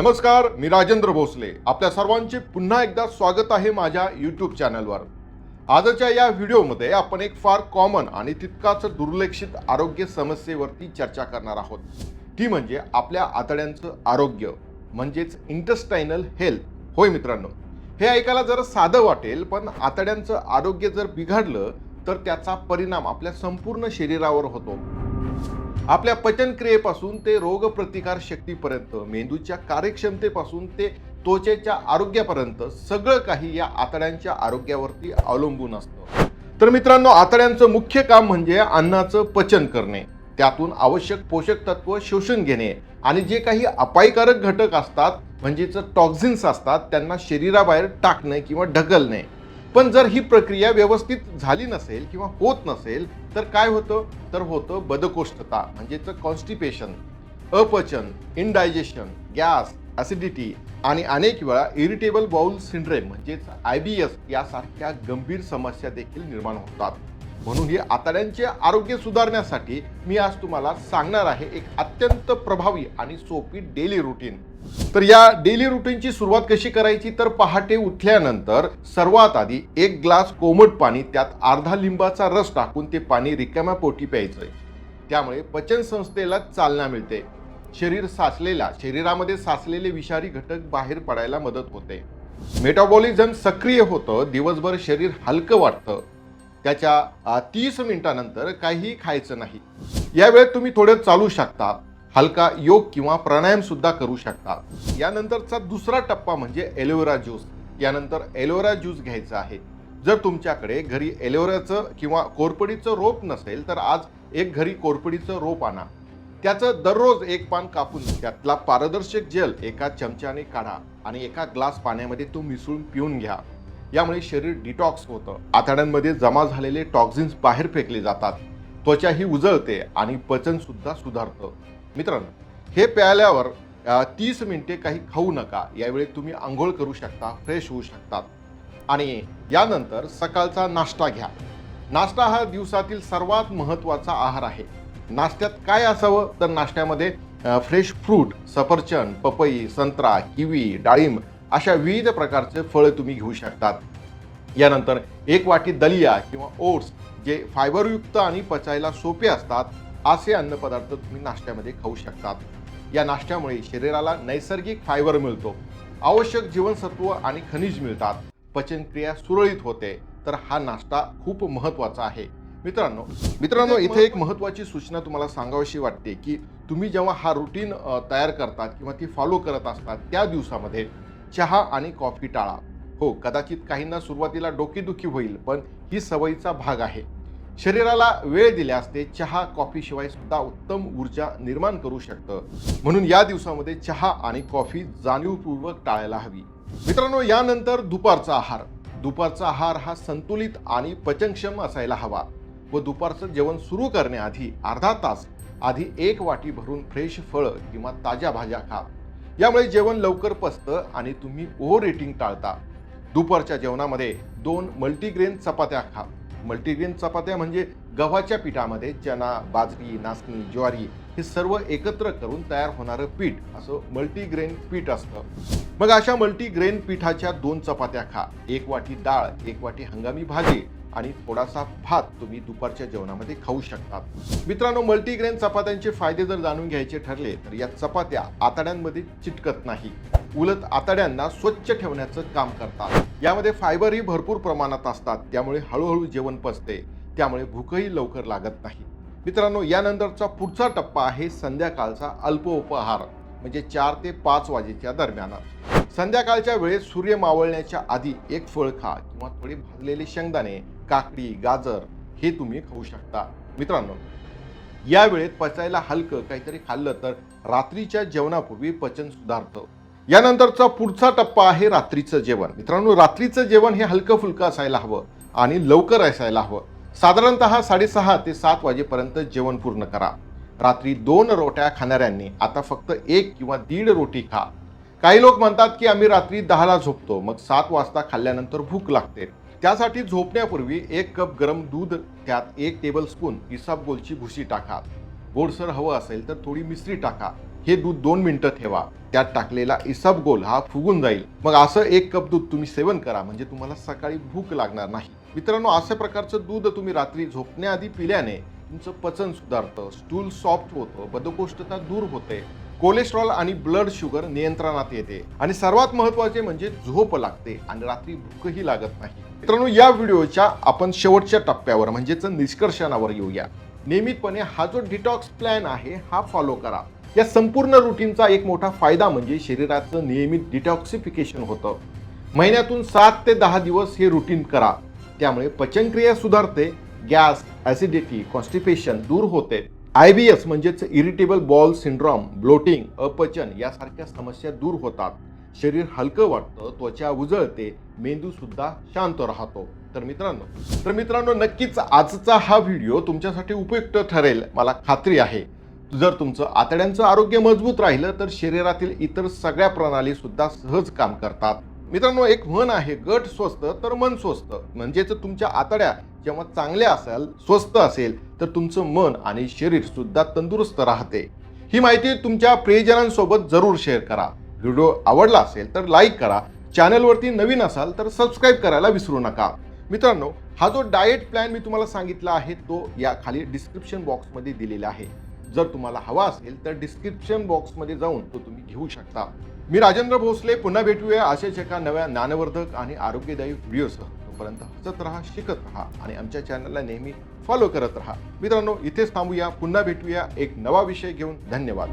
नमस्कार मी राजेंद्र भोसले. आपल्या सर्वांचे पुन्हा एकदा स्वागत आहे माझ्या यूट्यूब चॅनलवर आजच्या या व्हिडिओमध्ये आपण एक फार कॉमन आणि तितकाच दुर्लक्षित आरोग्य समस्येवरती चर्चा करणार आहोत. ती म्हणजे आपल्या आतड्यांचं आरोग्य म्हणजेच इंटस्टायनल हेल्थ होय मित्रांनो हे ऐकायला जरा साधं वाटेल पण आतड्यांचं आरोग्य जर बिघडलं तर त्याचा परिणाम आपल्या संपूर्ण शरीरावर होतो. आपल्या पचनक्रियेपासून ते रोगप्रतिकार शक्तीपर्यंत मेंदूच्या कार्यक्षमतेपासून ते त्वचेच्या आरोग्यापर्यंत सगळं काही या आतड्यांच्या आरोग्यावरती अवलंबून असतं. तर मित्रांनो आतड्यांचं मुख्य काम म्हणजे अन्नाचं पचन करणे. त्यातून आवश्यक पोषक तत्व शोषून घेणे आणि जे काही अपायकारक घटक असतात म्हणजेच टॉक्झिन्स असतात त्यांना शरीराबाहेर टाकणे किंवा ढकलणे. पण जर ही प्रक्रिया व्यवस्थित झाली नसेल किंवा होत नसेल तर काय होतं? तर होतं बदकोष्ठता म्हणजेच कॉन्स्टिपेशन अपचन इनडायजेशन गॅस ॲसिडिटी आणि अनेक वेळा इरिटेबल बाउल सिंड्रेम म्हणजेच आय बी एस यासारख्या गंभीर समस्या देखील निर्माण होतात. म्हणून ही आतड्यांचे आरोग्य सुधारण्यासाठी मी आज तुम्हाला सांगणार आहे एक अत्यंत प्रभावी आणि सोपी डेली रुटीन. तर या डेली रुटीनची सुरुवात कशी करायची? तर पहाटे उठल्यानंतर सर्वात आधी एक ग्लास कोमट पाणी त्यात अर्धा लिंबाचा रस टाकून ते पाणी रिकाम्या पोटी प्यायचंय. त्यामुळे पचन संस्थेला चालना मिळते. शरीर साचलेला शरीरामध्ये साचलेले विषारी घटक बाहेर पडायला मदत होते. मेटाबॉलिझम सक्रिय होतं दिवसभर शरीर हलकं वाटतं. त्याच्या तीस मिनिटानंतर काहीही खायचं नाही. यावेळेत तुम्ही थोडं चालू शकता. हलका योग किंवा प्राणायाम सुद्धा करू शकता. यानंतरचा दुसरा टप्पा म्हणजे एलोवेरा ज्यूस. यानंतर एलोवेरा ज्यूस घ्यायचा आहे. जर तुमच्याकडे घरी एलोवेराचं किंवा कोरपडीचं रोप नसेल तर आज एक घरी कोरपडीचं रोप आणा. त्याचं दररोज एक पान कापून त्यातला पारदर्शक जेल एका चमच्याने काढा आणि एका ग्लास पाण्यामध्ये तो मिसळून पिऊन घ्या. यामुळे शरीर डिटॉक्स होतं. आतड्यांमध्ये जमा झालेले टॉक्झिन्स बाहेर फेकले जातात. त्वचाही उजळते आणि पचन सुद्धा सुधारतं. मित्रांनो हे प्यायल्यावर तीस मिनिटे काही खाऊ नका. यावेळी तुम्ही आंघोळ करू शकता फ्रेश होऊ शकतात. आणि यानंतर सकाळचा नाश्ता घ्या. नाश्ता हा दिवसातील सर्वात महत्त्वाचा आहार आहे. नाश्त्यात काय असावं? तर नाश्त्यामध्ये फ्रेश फ्रूट सफरचंद पपई संत्रा किवी डाळिंब अशा विविध प्रकारचे फळं तुम्ही घेऊ शकतात. यानंतर एक वाटी दलिया किंवा ओट्स जे फायबरयुक्त आणि पचायला सोपे असतात असे अन्नपदार्थ तुम्ही नाश्त्यामध्ये खाऊ शकतात. या नाश्त्यामुळे शरीराला नैसर्गिक फायबर मिळतो. आवश्यक जीवनसत्व आणि खनिज मिळतात. पचनक्रिया सुरळीत होते. तर हा नाश्ता खूप महत्त्वाचा आहे. मित्रांनो मित्रांनो इथे एक महत्त्वाची सूचना तुम्हाला सांगावीशी वाटते की तुम्ही जेव्हा हा रुटीन तयार करतात किंवा ती फॉलो करत असतात त्या दिवसामध्ये चहा आणि कॉफी टाळा. हो कदाचित काहींना सुरुवातीला डोकेदुखी होईल पण ही सवयीचा भाग आहे. शरीराला वेळ दिल्यास ते चहा कॉफी शिवाय सुद्धा उत्तम ऊर्जा निर्माण करू शकतं. म्हणून या दिवसामध्ये चहा आणि कॉफी जाणीवपूर्वक टाळायला हवी. मित्रांनो यानंतर दुपारचा आहार. दुपारचा आहार हा संतुलित आणि पचनक्षम असायला हवा व दुपारचं जेवण सुरू करण्याआधी अर्धा तास आधी एक वाटी भरून फ्रेश फळं किंवा ताज्या भाज्या खा. यामुळे जेवण लवकर पचतं आणि तुम्ही ओव्हर रेटिंग टाळता. दुपारच्या जेवणामध्ये दोन मल्टीग्रेन चपात्या खा. मल्टीग्रेन चपात्या म्हणजे गव्हाच्या पिठामध्ये चना बाजरी नाचणी ज्वारी हे सर्व एकत्र करून तयार होणारं पीठ असं मल्टीग्रेन पीठ असतं. मग अशा मल्टीग्रेन पिठाच्या दोन चपात्या खा. एक वाटी डाळ एक वाटी हंगामी भाजी आणि थोडासा भात तुम्ही दुपारच्या जेवणामध्ये खाऊ शकतात मित्रांनो मल्टीग्रेन चपात्यांचे फायदे जर जाणून घ्यायचे ठरले तर या चपात्या आतड्यांमध्ये चिटकत नाही. उलट आतड्यांना स्वच्छ ठेवण्याचं काम करतात. यामध्ये फायबरही भरपूर प्रमाणात असतात. त्यामुळे हळूहळू जेवण पचते. त्यामुळे भूकही लवकर लागत नाही. मित्रांनो यानंतरचा पुढचा टप्पा आहे संध्याकाळचा अल्प उपहार म्हणजे चार ते पाच वाजेच्या दरम्यान. संध्याकाळच्या वेळेस सूर्य मावळण्याच्या आधी एक फळ खा किंवा थोडे भाजलेले शेंगदाणे काकडी गाजर हे तुम्ही खाऊ शकता. मित्रांनो या वेळेत पचायला हलकं काहीतरी खाल्लं तर रात्रीच्या जेवणापूर्वी पचन सुधारतं. यानंतरचा पुढचा टप्पा आहे रात्रीचं जेवण. मित्रांनो रात्रीचं जेवण हे हलकं फुलकं असायला हवं आणि लवकर असायला हवं. साधारणतः साडेसहा ते सात वाजेपर्यंत जेवण पूर्ण करा. रात्री दोन रोट्या खाणाऱ्यांनी आता फक्त एक किंवा दीड रोटी खा. काही लोक म्हणतात की आम्ही रात्री दहाला झोपतो. मग सात वाजता खाल्ल्यानंतर भूक लागते. त्यासाठी झोपण्यापूर्वी एक कप गरम दूध त्यात एक टेबल स्पून इसाबगोलची भुशी टाका. गोडसर हवं असेल तर थोडी मिसरी टाका. हे दूध दोन मिनिटं ठेवा. त्यात टाकलेला इसाबगोल हा फुगून जाईल. मग असं एक कप दूध तुम्ही सेवन करा. म्हणजे तुम्हाला सकाळी भूक लागणार नाही. मित्रांनो अशा प्रकारचं दूध तुम्ही रात्री झोपण्याआधी पिल्याने तुमचं पचन सुधारतं. स्टूल सॉफ्ट होतं बदकोष्ठता दूर होते. कोलेस्ट्रॉल आणि ब्लड शुगर नियंत्रणात येते. आणि सर्वात महत्त्वाचे म्हणजे झोप लागते आणि रात्री भूकही लागत नाही. मित्रांनो या व्हिडिओच्या आपण शेवटच्या टप्प्यावर म्हणजेच निष्कर्षणावर येऊया. नियमितपणे हा जो डिटॉक्स प्लॅन आहे हा फॉलो करा. या संपूर्ण रुटीनचा एक मोठा फायदा म्हणजे शरीराचं नियमित डिटॉक्सिफिकेशन होतं. महिन्यातून सात ते दहा दिवस हे रुटीन करा. त्यामुळे पचनक्रिया सुधारते गॅस ॲसिडिटी कॉन्स्टिपेशन दूर होते. आय बी एस म्हणजेच इरिटेबल बॉल सिंड्रॉम ब्लोटिंग अपचन यासारख्या समस्या दूर होतात. शरीर हलकं वाटतं त्वचा उजळते मेंदू सुद्धा शांत राहतो. तर मित्रांनो तर मित्रांनो नक्कीच आजचा हा व्हिडिओ तुमच्यासाठी उपयुक्त ठरेल मला खात्री आहे. जर तुमचं आतड्यांचं आरोग्य मजबूत राहिलं तर शरीरातील इतर सगळ्या प्रणाली सुद्धा सहज काम करतात. मित्रांनो एक म्हण आहे गट स्वस्त तर मन स्वस्त. म्हणजेच तुमच्या आतड्या जेव्हा चांगले असाल स्वस्त असेल तर तुमचं मन आणि शरीर सुद्धा तंदुरुस्त राहते. ही माहिती तुमच्या प्रियजनांसोबत जरूर शेअर करा. व्हिडिओ आवडला असेल तर लाईक करा. चॅनलवरती नवीन असाल तर सबस्क्राईब करायला विसरू नका. मित्रांनो हा जो डाएट प्लॅन मी तुम्हाला सांगितला आहे तो या खाली डिस्क्रिप्शन बॉक्समध्ये दिलेला आहे. जर तुम्हाला हवा असेल तर डिस्क्रिप्शन बॉक्समध्ये जाऊन तो तुम्ही घेऊ शकता. मी राजेंद्र भोसले पुन्हा भेटूया अशाच एका नव्या ज्ञानवर्धक आणि आरोग्यदायी व्हिडिओसह तोपर्यंत हसत राहा शिकत राहा आणि आमच्या चॅनलला नेहमी फॉलो करत राहा. मित्रांनो इथेच थांबूया. पुन्हा भेटूया एक नवा विषय घेऊन. धन्यवाद.